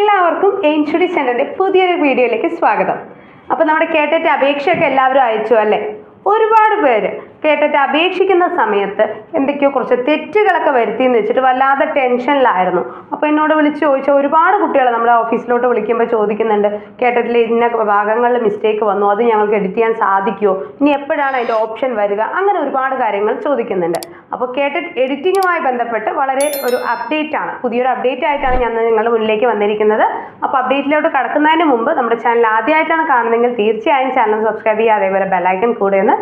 Aim study സെന്ററിന്റെ പുതിയൊരു വീഡിയോയിലേക്ക് സ്വാഗതം. അപ്പോൾ നമ്മുടെ കേട്ടിട്ട് അപേക്ഷയൊക്കെ എല്ലാവരും അയച്ചു അല്ലേ? ഒരുപാട് പേര്. കേട്ടിട്ട് അപേക്ഷിക്കുന്ന സമയത്ത് എന്തൊക്കെയോ കുറച്ച് തെറ്റുകളൊക്കെ വരുത്തിയെന്ന് വെച്ചിട്ട് വല്ലാതെ ടെൻഷനിലായിരുന്നു. അപ്പോൾ എന്നോട് വിളിച്ച് ചോദിച്ച ഒരുപാട് കുട്ടികൾ നമ്മുടെ ഓഫീസിലോട്ട് വിളിക്കുമ്പോൾ ചോദിക്കുന്നുണ്ട് കേട്ടിട്ടിൽ ഇന്ന ഭാഗങ്ങളിൽ മിസ്റ്റേക്ക് വന്നു അത് ഞങ്ങൾക്ക് എഡിറ്റ് ചെയ്യാൻ സാധിക്കുമോ ഇനി എപ്പോഴാണ് അതിന്റെ ഓപ്ഷൻ വരിക? അങ്ങനെ ഒരുപാട് കാര്യങ്ങൾ ചോദിക്കുന്നുണ്ട്. അപ്പോൾ കേട്ടിട്ട് എഡിറ്റിങ്ങുമായി ബന്ധപ്പെട്ട് വളരെ ഒരു അപ്ഡേറ്റ് ആണ്. പുതിയൊരു അപ്ഡേറ്റ് ആയിട്ടാണ് ഞാൻ നിങ്ങളുടെ മുന്നിലേക്ക് വന്നിരിക്കുന്നത്. അപ്പോൾ അപ്ഡേറ്റിലോട്ട് കടക്കുന്നതിന് മുമ്പ് നമ്മുടെ ചാനൽ ആദ്യമായിട്ടാണ് കാണുന്നതെങ്കിൽ തീർച്ചയായും ചാനൽ സബ്സ്ക്രൈബ് ചെയ്യുക അതേപോലെ ബെല്ലൈക്കൻ കൂടെ ഒന്ന്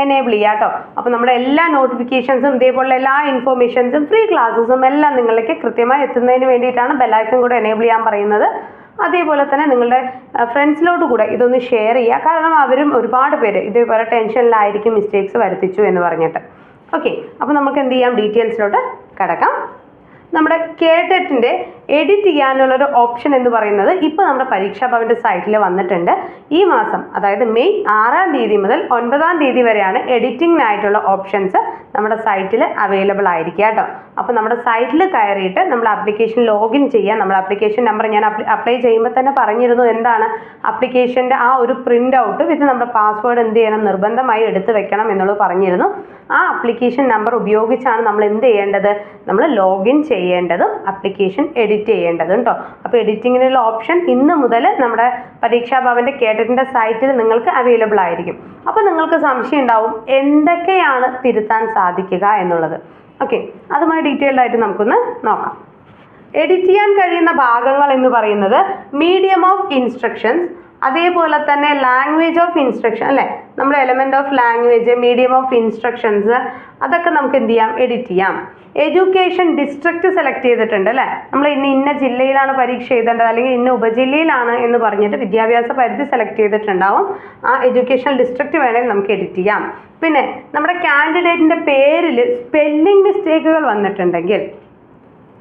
എനേബിൾ ചെയ്യുക കേട്ടോ അപ്പോൾ നമ്മുടെ എല്ലാ നോട്ടിഫിക്കേഷൻസും ഇതേപോലുള്ള എല്ലാ ഇൻഫോർമേഷൻസും ഫ്രീ ക്ലാസ്സസും എല്ലാം നിങ്ങളിലേക്ക് കൃത്യമായി എത്തുന്നതിന് വേണ്ടിയിട്ടാണ് ബെല്ലൈക്കൺ കൂടെ എനേബിൾ ചെയ്യാൻ പറയുന്നത്. അതേപോലെ തന്നെ നിങ്ങളുടെ ഫ്രണ്ട്സിലോട്ട് കൂടെ ഇതൊന്ന് ഷെയർ ചെയ്യുക കാരണം അവരും ഒരുപാട് പേര് ഇതേപോലെ ടെൻഷനിലായിരിക്കും മിസ്റ്റേക്സ് വരുത്തിച്ചു എന്ന് പറഞ്ഞിട്ട്. ഓക്കെ അപ്പോൾ നമുക്ക് എന്ത് ചെയ്യാം? ഡീറ്റെയിൽസിലോട്ട് കിടക്കാം. നമ്മുടെ കേഡറ്റിന്റെ എഡിറ്റ് ചെയ്യാനുള്ളൊരു ഓപ്ഷൻ എന്ന് പറയുന്നത് ഇപ്പോൾ നമ്മുടെ പരീക്ഷാ ഭവന്റെ സൈറ്റിൽ വന്നിട്ടുണ്ട്. ഈ മാസം അതായത് മെയ് ആറാം തീയതി മുതൽ ഒൻപതാം തീയതി വരെയാണ് എഡിറ്റിങ്ങിനായിട്ടുള്ള ഓപ്ഷൻസ് നമ്മുടെ സൈറ്റിൽ അവൈലബിൾ ആയിരിക്കുക കേട്ടോ. അപ്പോൾ നമ്മുടെ സൈറ്റിൽ കയറിയിട്ട് നമ്മൾ ആപ്ലിക്കേഷൻ ലോഗിൻ ചെയ്യാം നമ്മൾ ആപ്ലിക്കേഷൻ നമ്പർ ഞാൻ അപ്ലൈ ചെയ്യുമ്പോൾ തന്നെ പറഞ്ഞിരുന്നു എന്താണ് ആപ്ലിക്കേഷന്റെ ആ ഒരു പ്രിന്റ് ഔട്ട് വിത്ത് നമ്മുടെ പാസ്വേഡ് എന്ത് ചെയ്യണം നിർബന്ധമായി എടുത്ത് വെക്കണം എന്നുള്ളത് പറഞ്ഞിരുന്നു. ആ ആപ്ലിക്കേഷൻ നമ്പർ ഉപയോഗിച്ചാണ് നമ്മൾ എന്ത് ചെയ്യേണ്ടത്? നമ്മൾ ലോഗിൻ ചെയ്യേണ്ടതും ആപ്ലിക്കേഷൻ എഡിറ്റ് ചെയ്യേണ്ടതും കേട്ടോ അപ്പോൾ എഡിറ്റിങ്ങിനുള്ള ഓപ്ഷൻ ഇന്ന് മുതൽ നമ്മുടെ പരീക്ഷാ ഭവന്റെ കേട്ടറ്റിന്റെ സൈറ്റിൽ നിങ്ങൾക്ക് അവൈലബിൾ ആയിരിക്കും. അപ്പോൾ നിങ്ങൾക്ക് സംശയം ഉണ്ടാവും എന്തൊക്കെയാണ് തിരുത്താൻ സാധിക്കുക എന്നുള്ളത്. ഓക്കെ അതുമായി ഡീറ്റെയിൽഡ് ആയിട്ട് നമുക്കൊന്ന് നോക്കാം. എഡിറ്റ് ചെയ്യാൻ കഴിയുന്ന ഭാഗങ്ങൾ എന്ന് പറയുന്നത് മീഡിയം ഓഫ് ഇൻസ്ട്രക്ഷൻസ് അതേപോലെ തന്നെ ലാംഗ്വേജ് ഓഫ് ഇൻസ്ട്രക്ഷൻ അല്ലേ? നമ്മൾ element of language medium of instructions അതൊക്കെ നമുക്ക് എന്ത് ചെയ്യാം? എഡിറ്റ് ചെയ്യാം. എഡ്യൂക്കേഷൻ ഡിസ്ട്രിക്റ്റ് സെലക്ട് ചെയ്തിട്ടുണ്ട് അല്ലേ? നമ്മൾ ഇന്ന് ഇന്ന ജില്ലയിലാണ് പരീക്ഷ എഴുതേണ്ടത് അല്ലെങ്കിൽ ഇന്ന ഉപജില്ലയിലാണ് എന്ന് പറഞ്ഞിട്ട് വിദ്യാഭ്യാസ പരിധി സെലക്ട് ചെയ്തിട്ടുണ്ടാവും. ആ എഡ്യൂക്കേഷൻ ഡിസ്ട്രിക്റ്റ് വേണമെങ്കിൽ നമുക്ക് എഡിറ്റ് ചെയ്യാം. പിന്നെ നമ്മുടെ കാൻഡിഡേറ്റിന്റെ പേരിൽ സ്പെല്ലിംഗ് മിസ്റ്റേക്കുകൾ വന്നിട്ടുണ്ടെങ്കിൽ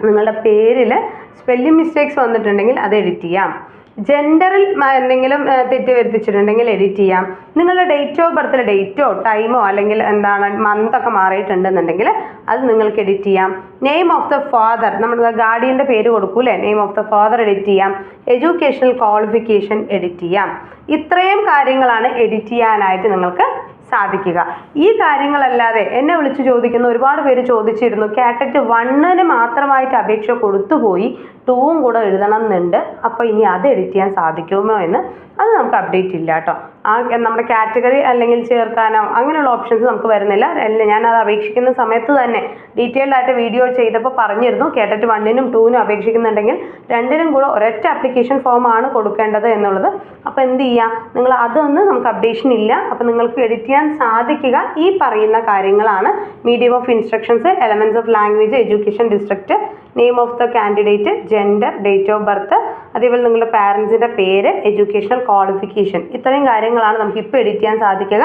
നിങ്ങളുടെ പേരിൽ സ്പെല്ലിംഗ് മിസ്റ്റേക്സ് വന്നിട്ടുണ്ടെങ്കിൽ അത് എഡിറ്റ് ചെയ്യാം. ജെൻഡറിൽ എന്തെങ്കിലും തെറ്റ് വരുത്തിച്ചിട്ടുണ്ടെങ്കിൽ എഡിറ്റ് ചെയ്യാം. നിങ്ങളുടെ ഡേറ്റ് ഓഫ് ബർത്ത് ഡേറ്റോ ടൈമോ അല്ലെങ്കിൽ എന്താണ് മന്തൊക്കെ മാറിയിട്ടുണ്ടെന്നുണ്ടെങ്കിൽ അത് നിങ്ങൾക്ക് എഡിറ്റ് ചെയ്യാം. നെയിം ഓഫ് ദ ഫാദർ നമ്മുടെ ഗാർഡിയന്റെ പേര് കൊടുക്കൂലേ? Name of the father edit ചെയ്യാം. എഡ്യൂക്കേഷണൽ ക്വാളിഫിക്കേഷൻ എഡിറ്റ് ചെയ്യാം. ഇത്രയും കാര്യങ്ങളാണ് എഡിറ്റ് ചെയ്യാനായിട്ട് നിങ്ങൾക്ക് സാധിക്കുക. ഈ കാര്യങ്ങളല്ലാതെ എന്നെ വിളിച്ച് ചോദിക്കുന്ന ഒരുപാട് പേര് ചോദിച്ചിരുന്നു കാറ്ററ്റ് വണ്ണിന് മാത്രമായിട്ട് അപേക്ഷ കൊടുത്തുപോയി ടൂവും കൂടെ എഴുതണം എന്നുണ്ട്. അപ്പോൾ ഇനി അത് എഡിറ്റ് ചെയ്യാൻ സാധിക്കുമോ? എന്ന്. അത് നമുക്ക് അപ്ഡേറ്റ് ഇല്ല കേട്ടോ. ആ നമ്മുടെ കാറ്റഗറി അല്ലെങ്കിൽ ചേർക്കാനോ അങ്ങനെയുള്ള ഓപ്ഷൻസ് നമുക്ക് വരുന്നില്ല. അല്ല ഞാൻ അത് അപേക്ഷിക്കുന്ന സമയത്ത് തന്നെ ഡീറ്റെയിൽഡ് ആയിട്ട് വീഡിയോ ചെയ്തപ്പോൾ പറഞ്ഞിരുന്നു. കേട്ടറ്റ് വണ്ണിനും ടൂവിനും അപേക്ഷിക്കുന്നുണ്ടെങ്കിൽ രണ്ടിനും കൂടെ ഒരൊറ്റ ആപ്ലിക്കേഷൻ ഫോം ആണ് കൊടുക്കേണ്ടത് എന്നുള്ളത്. അപ്പോൾ എന്ത് ചെയ്യുക നിങ്ങൾ അതൊന്നും നമുക്ക് അപ്ഡേഷൻ ഇല്ല. അപ്പോൾ നിങ്ങൾക്ക് എഡിറ്റ് ചെയ്യാൻ സാധിക്കുക ഈ പറയുന്ന കാര്യങ്ങളാണ്. Medium of instructions elements of language education district name of the candidate gender date of birth അതേപോലെ നിങ്ങളുടെ പാരൻസിന്റെ പേര് എഡ്യൂക്കേഷണൽ ക്വാളിഫിക്കേഷൻ ഇത്രയും കാര്യങ്ങളാണ് നമുക്ക് ഇപ്പോൾ എഡിറ്റ് ചെയ്യാൻ സാധിക്കുക.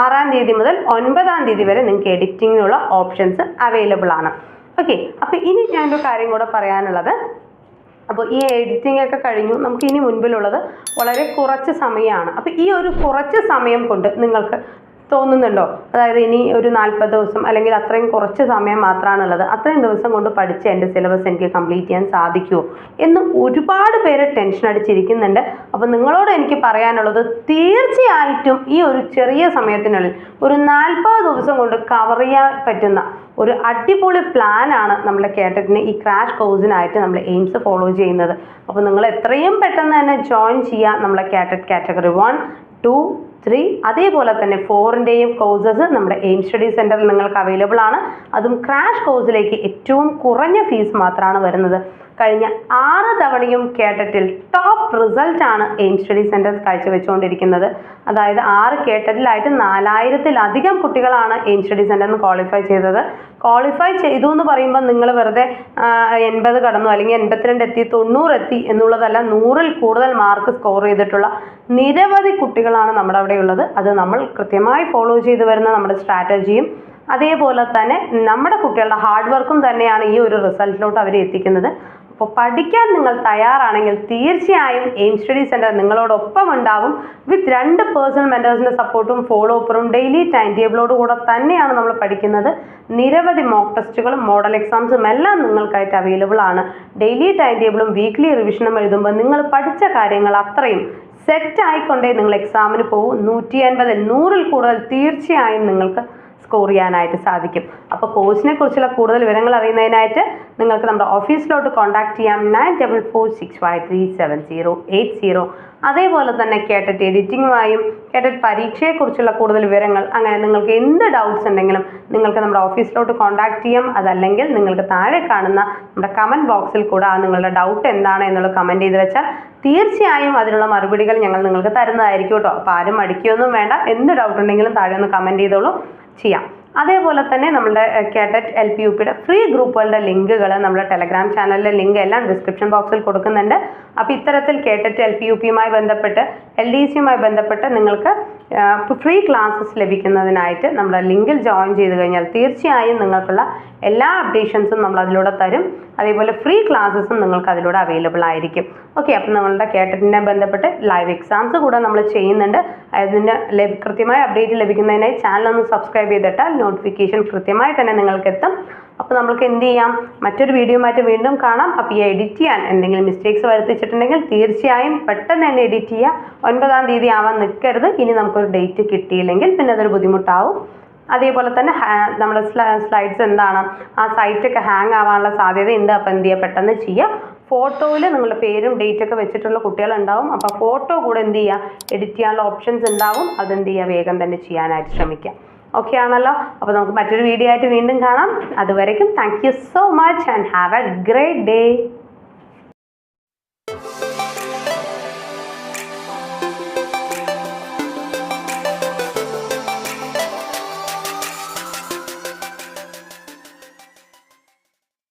ആറാം തീയതി മുതൽ ഒൻപതാം തീയതി വരെ നിങ്ങൾക്ക് എഡിറ്റിങ്ങിനുള്ള ഓപ്ഷൻസ് അവൈലബിൾ ആണ്. ഓക്കെ അപ്പോൾ ഇനി ഞാനൊരു കാര്യം കൂടെ പറയാനുള്ളത്. അപ്പോൾ ഈ എഡിറ്റിംഗ് ഒക്കെ കഴിഞ്ഞു. നമുക്ക് ഇനി മുൻപിലുള്ളത് വളരെ കുറച്ച് സമയമാണ്. അപ്പോൾ ഈ ഒരു കുറച്ച് സമയം കൊണ്ട് നിങ്ങൾക്ക് തോന്നുന്നുണ്ടോ അതായത് ഇനി ഒരു നാൽപ്പത് ദിവസം അല്ലെങ്കിൽ അത്രയും കുറച്ച് സമയം മാത്രമാണുള്ളത്. അത്രയും ദിവസം കൊണ്ട് പഠിച്ച് എന്റെ സിലബസ് എനിക്ക് കംപ്ലീറ്റ് ചെയ്യാൻ സാധിക്കുമോ എന്ന് ഒരുപാട് പേര് ടെൻഷൻ അടിച്ചിരിക്കുന്നുണ്ട്. അപ്പോൾ നിങ്ങളോട് എനിക്ക് പറയാനുള്ളത് തീർച്ചയായിട്ടും ഈ ഒരു ചെറിയ സമയത്തിനുള്ളിൽ ഒരു നാൽപ്പത് ദിവസം കൊണ്ട് കവർ ചെയ്യാൻ പറ്റുന്ന ഒരു അടിപൊളി പ്ലാനാണ് നമ്മുടെ കേട്ടറ്റിന് ഈ ക്രാഷ് കോഴ്സിനായിട്ട് നമ്മൾ എയിംസ് ഫോളോ ചെയ്യുന്നത്. അപ്പോൾ നിങ്ങൾ എത്രയും പെട്ടെന്ന് തന്നെ ജോയിൻ ചെയ്യുക നമ്മളെ കാറ്റഗറി വൺ ടു ത്രീ അതേപോലെ തന്നെ ഫോറിന്റെയും കോഴ്സസ് നമ്മുടെ എയിം സ്റ്റഡി സെന്ററിൽ നിങ്ങൾക്ക് അവൈലബിൾ ആണ്. അതും ക്രാഷ് കോഴ്സിലേക്ക് ഏറ്റവും കുറഞ്ഞ ഫീസ് മാത്രമാണ് വരുന്നത്. കഴിഞ്ഞ ആറ് തവണയും കേട്ടറ്റിൽ ടോപ്പ് റിസൾട്ട് ആണ് എയിം സ്റ്റഡി സെന്റർ കാഴ്ചവെച്ചുകൊണ്ടിരിക്കുന്നത്. അതായത് ആറ് കേട്ടറ്റിലായിട്ട് നാലായിരത്തിലധികം കുട്ടികളാണ് എയിം സ്റ്റഡി സെന്ററിൽ നിന്ന് ക്വാളിഫൈ ചെയ്തത്. ക്വാളിഫൈ ചെയ്തു എന്ന് പറയുമ്പോൾ നിങ്ങൾ വെറുതെ എൺപത് കടന്നു അല്ലെങ്കിൽ എൺപത്തിരണ്ട് എത്തി തൊണ്ണൂറ് എത്തി എന്നുള്ളതല്ല നൂറിൽ കൂടുതൽ മാർക്ക് സ്കോർ ചെയ്തിട്ടുള്ള നിരവധി കുട്ടികളാണ് നമ്മുടെ അവിടെ ഉള്ളത്. അത് നമ്മൾ കൃത്യമായി ഫോളോ ചെയ്തു വരുന്ന നമ്മുടെ സ്ട്രാറ്റജിയും അതേപോലെ തന്നെ നമ്മുടെ കുട്ടികളുടെ ഹാർഡ് വർക്കും തന്നെയാണ് ഈ ഒരു റിസൾട്ടിലോട്ട് അവർ എത്തിക്കുന്നത്. അപ്പോൾ പഠിക്കാൻ നിങ്ങൾ തയ്യാറാണെങ്കിൽ തീർച്ചയായും എയിം സ്റ്റഡി സെന്റർ നിങ്ങളോടൊപ്പം ഉണ്ടാവും. വിത്ത് രണ്ട് പേഴ്സണൽ മെന്റേഴ്സിന്റെ സപ്പോർട്ടും ഫോളോ അപ്പറും ഡെയിലി ടൈം ടേബിളോട് കൂടെ തന്നെയാണ് നമ്മൾ പഠിക്കുന്നത്. നിരവധി മോക്ക് ടെസ്റ്റുകളും മോഡൽ എക്സാംസും എല്ലാം നിങ്ങൾക്കായിട്ട് അവൈലബിൾ ആണ്. ഡെയിലി ടൈം ടേബിളും വീക്ക്ലി റിവിഷനും എഴുതുമ്പോൾ നിങ്ങൾ പഠിച്ച കാര്യങ്ങൾ അത്രയും സെറ്റ് ആയിക്കൊണ്ടേ നിങ്ങൾ എക്സാമിന് പോകും. നൂറ്റി അൻപതിൽ നൂറിൽ കൂടുതൽ തീർച്ചയായും നിങ്ങൾക്ക് സ്കോർ ചെയ്യാനായിട്ട് സാധിക്കും. അപ്പോൾ കോഴ്സിനെ കുറിച്ചുള്ള കൂടുതൽ വിവരങ്ങൾ അറിയുന്നതിനായിട്ട് നിങ്ങൾക്ക് നമ്മുടെ ഓഫീസിലോട്ട് കോൺടാക്ട് ചെയ്യാം. Nine double four six five three seven zero eight zero അതേപോലെ തന്നെ കേട്ടറ്റ് എഡിറ്റിങ്ങുമായും കേട്ടറ്റ് പരീക്ഷയെക്കുറിച്ചുള്ള കൂടുതൽ വിവരങ്ങൾ അങ്ങനെ നിങ്ങൾക്ക് എന്ത് ഡൗട്ട്സ് ഉണ്ടെങ്കിലും നിങ്ങൾക്ക് നമ്മുടെ ഓഫീസിലോട്ട് കോൺടാക്ട് ചെയ്യാം. അതല്ലെങ്കിൽ നിങ്ങൾക്ക് താഴെ കാണുന്ന നമ്മുടെ കമന്റ് ബോക്സിൽ കൂടെ ആ നിങ്ങളുടെ ഡൗട്ട് എന്താണ് എന്നുള്ളത് കമന്റ് ചെയ്ത് വെച്ചാൽ തീർച്ചയായും അതിനുള്ള മറുപടികൾ ഞങ്ങൾ നിങ്ങൾക്ക് തരുന്നതായിരിക്കും കേട്ടോ. അപ്പോൾ ആരും മടിക്കുകയൊന്നും വേണ്ട. എന്ത് ഡൗട്ട് ഉണ്ടെങ്കിലും താഴെ ഒന്ന് കമന്റ് ചെയ്തോളൂ. ചെയ്യാം. അതേപോലെ തന്നെ നമ്മുടെ കേട്ടറ്റ് എൽ പി യു പിയുടെ ഫ്രീ ഗ്രൂപ്പുകളുടെ ലിങ്കുകൾ നമ്മുടെ ടെലഗ്രാം ചാനലിലെ ലിങ്ക് എല്ലാം ഡിസ്ക്രിപ്ഷൻ ബോക്സിൽ കൊടുക്കുന്നുണ്ട്. അപ്പോൾ ഇത്തരത്തിൽ കേട്ടറ്റ് എൽ പി യു പിയുമായി ബന്ധപ്പെട്ട് എൽ ഡി സിയുമായി ബന്ധപ്പെട്ട് നിങ്ങൾക്ക് ഫ്രീ ക്ലാസ്സസ് ലഭിക്കുന്നതിനായിട്ട് നമ്മൾ ലിങ്കിൽ ജോയിൻ ചെയ്ത് കഴിഞ്ഞാൽ തീർച്ചയായും നിങ്ങൾക്കുള്ള എല്ലാ അപ്ഡേഷൻസും നമ്മൾ അതിലൂടെ തരും. അതേപോലെ ഫ്രീ ക്ലാസ്സസും നിങ്ങൾക്ക് അതിലൂടെ അവൈലബിൾ ആയിരിക്കും. ഓക്കെ അപ്പം നമ്മളുടെ കേട്ടറ്റിനെ ബന്ധപ്പെട്ട് ലൈവ് എക്സാംസ് കൂടെ നമ്മൾ ചെയ്യുന്നുണ്ട്. ലഭ കൃത്യമായ അപ്ഡേറ്റ് ലഭിക്കുന്നതിനായി ചാനൽ ഒന്ന് സബ്സ്ക്രൈബ് ചെയ്തിട്ടാൽ നോട്ടിഫിക്കേഷൻ കൃത്യമായി തന്നെ നിങ്ങൾക്ക് എത്തും അപ്പോൾ നമ്മൾക്ക് എന്ത് ചെയ്യാം? മറ്റൊരു വീഡിയോ മാറ്റം വീണ്ടും കാണാം. അപ്പോൾ ഈ എഡിറ്റ് ചെയ്യാൻ എന്തെങ്കിലും മിസ്റ്റേക്സ് വരുത്തിച്ചിട്ടുണ്ടെങ്കിൽ തീർച്ചയായും പെട്ടെന്ന് തന്നെ എഡിറ്റ് ചെയ്യുക ഒൻപതാം തീയതി ആവാൻ നിൽക്കരുത്. ഇനി നമുക്കൊരു ഡേറ്റ് കിട്ടിയില്ലെങ്കിൽ പിന്നെ അതൊരു ബുദ്ധിമുട്ടാവും. അതേപോലെ തന്നെ നമ്മുടെ സ്ലൈഡ്സ് എന്താണ്? ആ സൈറ്റൊക്കെ ഹാങ് ആവാനുള്ള സാധ്യത ഉണ്ട് അപ്പോൾ എന്ത് ചെയ്യുക പെട്ടെന്ന് ചെയ്യുക ഫോട്ടോയിൽ നിങ്ങളുടെ പേരും ഡേറ്റ് ഒക്കെ വെച്ചിട്ടുള്ള കുട്ടികളുണ്ടാവും. അപ്പോൾ ഫോട്ടോ കൂടെ എന്ത് ചെയ്യുക എഡിറ്റ് ചെയ്യാനുള്ള ഓപ്ഷൻസ് ഉണ്ടാവും. അതെന്ത് ചെയ്യുക വേഗം തന്നെ ചെയ്യാനായിട്ട് ശ്രമിക്കുക ഓക്കെ ആണല്ലോ. അപ്പോൾ നമുക്ക് മറ്റൊരു വീഡിയോ ആയിട്ട് വീണ്ടും കാണാം. അതുവരേക്കും thank you so much and have a great day